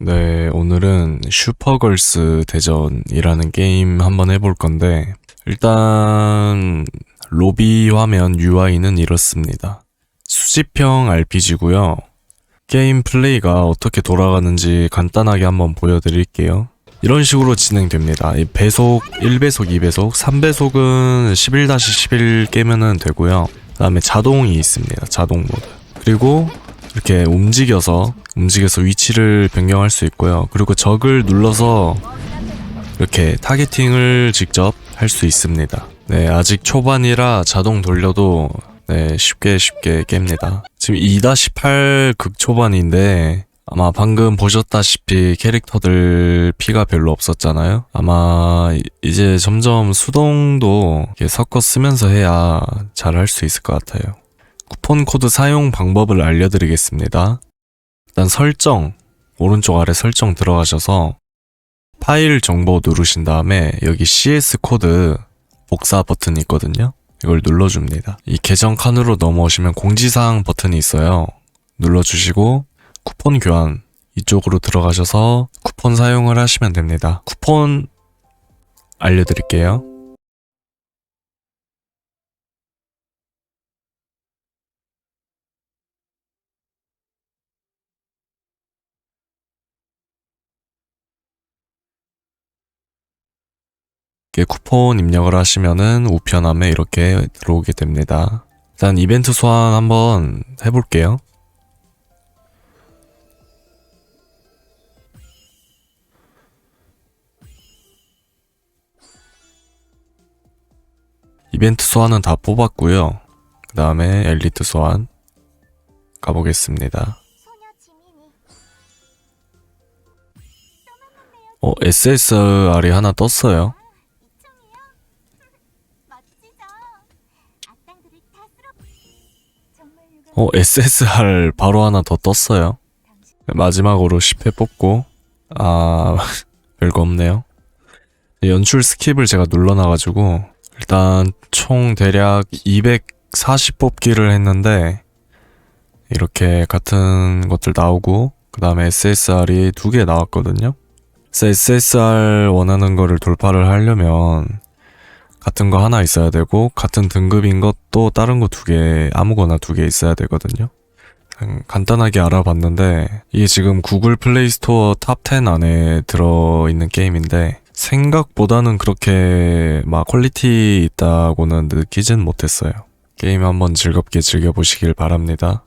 네, 오늘은 슈퍼걸스 대전이라는 게임 한번 해볼 건데, 일단, 로비 화면 UI는 이렇습니다. 수집형 RPG고요. 게임 플레이가 어떻게 돌아가는지 간단하게 한번 보여드릴게요. 이런 식으로 진행됩니다. 이 배속 1배속, 2배속, 3배속은 11-11 깨면은 되고요. 그 다음에 자동이 있습니다. 자동 모드. 그리고 이렇게 움직여서 움직여서 위치를 변경할 수 있고요. 그리고 적을 눌러서 이렇게 타겟팅을 직접 할 수 있습니다. 네, 아직 초반이라 자동 돌려도 네, 쉽게 쉽게 깹니다. 지금 2-8 극초반인데 아마 방금 보셨다시피 캐릭터들 피가 별로 없었잖아요. 아마 이- 이제 점점 수동도 섞어 쓰면서 해야 잘 할 수 있을 것 같아요. 쿠폰 코드 사용 방법을 알려드리겠습니다. 일단 설정, 오른쪽 아래 설정 들어가셔서 파일 정보 누르신 다음에 여기 CS 코드 복사 버튼이 있거든요. 이걸 눌러줍니다. 이 계정 칸으로 넘어오시면 공지사항 버튼이 있어요. 눌러주시고 쿠폰 교환 이쪽으로 들어가셔서 쿠폰 사용을 하시면 됩니다. 쿠폰 알려드릴게요. 이렇게 쿠폰 입력을 하시면은 우편함에 이렇게 들어오게 됩니다. 일단 이벤트 소환 한번 해볼게요. 이벤트 소환은 다 뽑았고요. 그 다음에 엘리트 소환 가보겠습니다. 어, SSR이 하나 떴어요. 어, SSR 바로 하나 더 떴어요. 마지막으로 10회 뽑고, 아, 별거 없네요. 연출 스킵을 제가 눌러놔가지고, 일단 총 대략 240 뽑기를 했는데, 이렇게 같은 것들 나오고, 그 다음에 SSR이 두 개 나왔거든요. SSR 원하는 거를 돌파를 하려면, 같은 거 하나 있어야 되고 같은 등급인 것도 다른 거 두 개 아무거나 두 개 있어야 되거든요. 그냥 간단하게 알아봤는데 이게 지금 구글 플레이 스토어 탑 10 안에 들어있는 게임인데 생각보다는 그렇게 막 퀄리티 있다고는 느끼진 못했어요. 게임 한번 즐겁게 즐겨보시길 바랍니다.